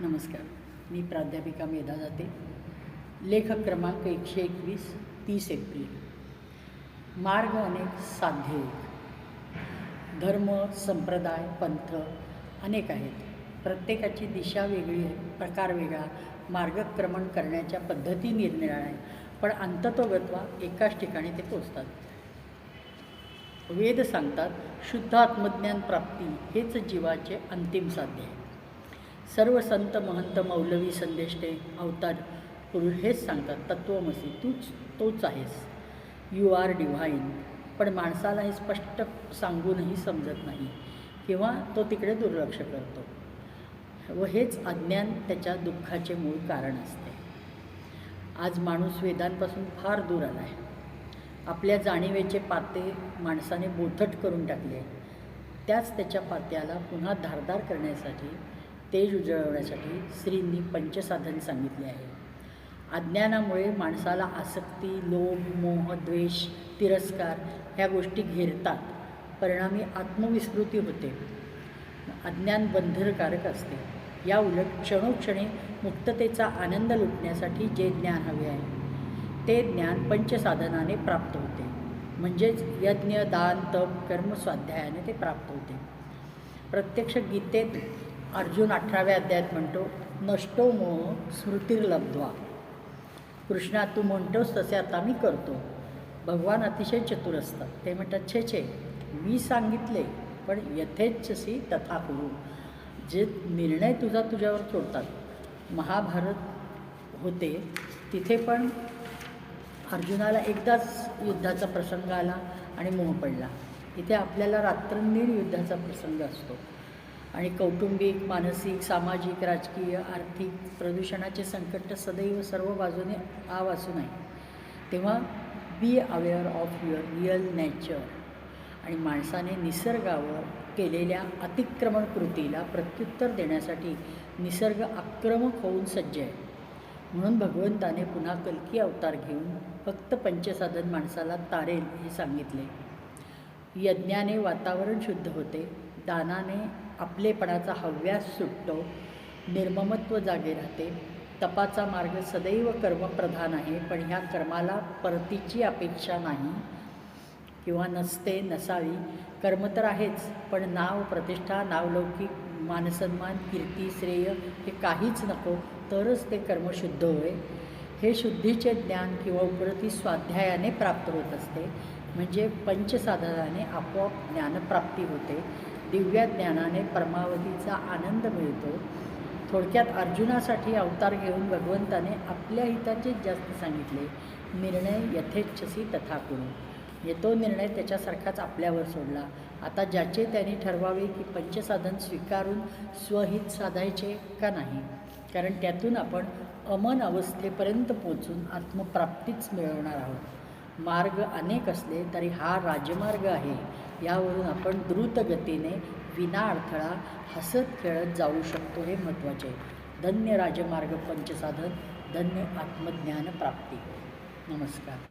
नमस्कार. मी प्राध्यापिका मेधा जाते. लेखक क्रमांक एकशे एकवीस तीस एप्रिल. मार्ग अनेक साध्य एक धर्म संप्रदाय पंथ अनेक आहेत. प्रत्येकाची दिशा वेगळी आहे. प्रकार वेगळा. मार्गक्रमण करण्याच्या पद्धती निरनिराळ्या आहेत. पण अंततोगत्वा एकाच ठिकाणी ते पोचतात. वेद सांगतात शुद्ध आत्मज्ञान प्राप्ती हेच जीवाचे अंतिम साध्य आहे. सर्व संत महंत मौलवी संदेष्टे अवतार पुरुष हेच सांगतात तत्त्वमसी तूच तोच आहेस. यू आर डिव्हाइन पण माणसाला हे स्पष्ट सांगूनही समजत नाही किंवा तो तिकडे दुर्लक्ष करतो. व हेच अज्ञान त्याच्या दुःखाचे मूळ कारण असते. आज माणूस वेदांपासून फार दूर आला आहे आपल्या जाणीवेचे पाते माणसाने बोथट करून टाकले. त्याच त्याच्या पात्याला पुन्हा धारदार करण्यासाठी तेज उजळवण्यासाठी श्रींनी पंचसाधन सांगितले आहे. अज्ञानामुळे माणसाला आसक्ती लोभ मोह द्वेष तिरस्कार ह्या गोष्टी घेरतात. परिणामी आत्मविस्मृती होते. अज्ञान बंधनकारक असते. या उलट क्षणोक्षणी मुक्ततेचा आनंद लुटण्यासाठी जे ज्ञान हवे आहे ते ज्ञान पंचसाधनाने प्राप्त होते. म्हणजेच यज्ञ दान तप कर्म स्वाध्यायाने ते प्राप्त होते. प्रत्यक्ष गीतेत अर्जुन अठराव्या अध्यायात म्हणतो नष्टो मोह स्मृतीर्लब्ध्वा कृष्णा तू म्हणतोस तसे आता मी करतो. भगवान अतिशय चतुर असतात. ते म्हणतात छे छे मी सांगितले पण यथेच्छसी तथा करू. जे निर्णय तुझा तुझ्यावर सोडतात. महाभारत होते. तिथे पण अर्जुनाला एकदाच युद्धाचा प्रसंग आला आणि मोह पडला. इथे आपल्याला रात्रंदिन युद्धाचा प्रसंग असतो. आणि कौटुंबिक मानसिक सामाजिक राजकीय आर्थिक प्रदूषणाचे संकट सदैव सर्व बाजूने आव असू नये तेव्हा be aware of your real nature आणि माणसाने निसर्गावर केलेल्या अतिक्रमण कृतीला प्रत्युत्तर देण्यासाठी निसर्ग आक्रमक होऊन सज्ज आहे. म्हणून भगवंताने पुन्हा कलकी अवतार घेऊन फक्त पंचसाधन माणसाला तारेल हे सांगितले. यज्ञाने वातावरण शुद्ध होते. दानाने आपलेपणाचा हव्यास सुटतो निर्ममत्व जागे राहते. तपाचा मार्ग सदैव कर्मप्रधान आहे पण ह्या कर्माला परतीची अपेक्षा नाही किंवा नसते नसावी. कर्म तर आहेच पण नाव प्रतिष्ठा नावलौकिक मानसन्मान कीर्ती श्रेय हे काहीच नको तरच ते कर्म शुद्ध होय. हे शुद्धीचे ज्ञान किंवा उपरती स्वाध्यायाने प्राप्त होत असते. म्हणजे पंचसाधनाने आपोआप ज्ञानप्राप्ती होते. दिव्य ज्ञानाने परमावधीचा आनंद मिळतो. थोडक्यात अर्जुनासाठी अवतार घेऊन भगवंताने आपल्या हिताचेच जास्त सांगितले. निर्णय यथेच्छसी तथा करू येतो निर्णय त्याच्यासारखाच आपल्यावर सोडला. आता ज्याचे त्यांनी ठरवावे की पंचसाधन स्वीकारून स्वहित साधायचे का नाही? कारण त्यातून आपण अमन अवस्थेपर्यंत पोचून आत्मप्राप्तीच मिळवणार आहोत. मार्ग अनेक असले तरी हा राजमार्ग आहे. यावरून आपण द्रुत गतीने विना अडथळा हसत खेळत जाऊ शकतो हे महत्त्वाचे आहे. धन्य राजमार्ग पंचसाधन धन्य आत्मज्ञान प्राप्ती. नमस्कार.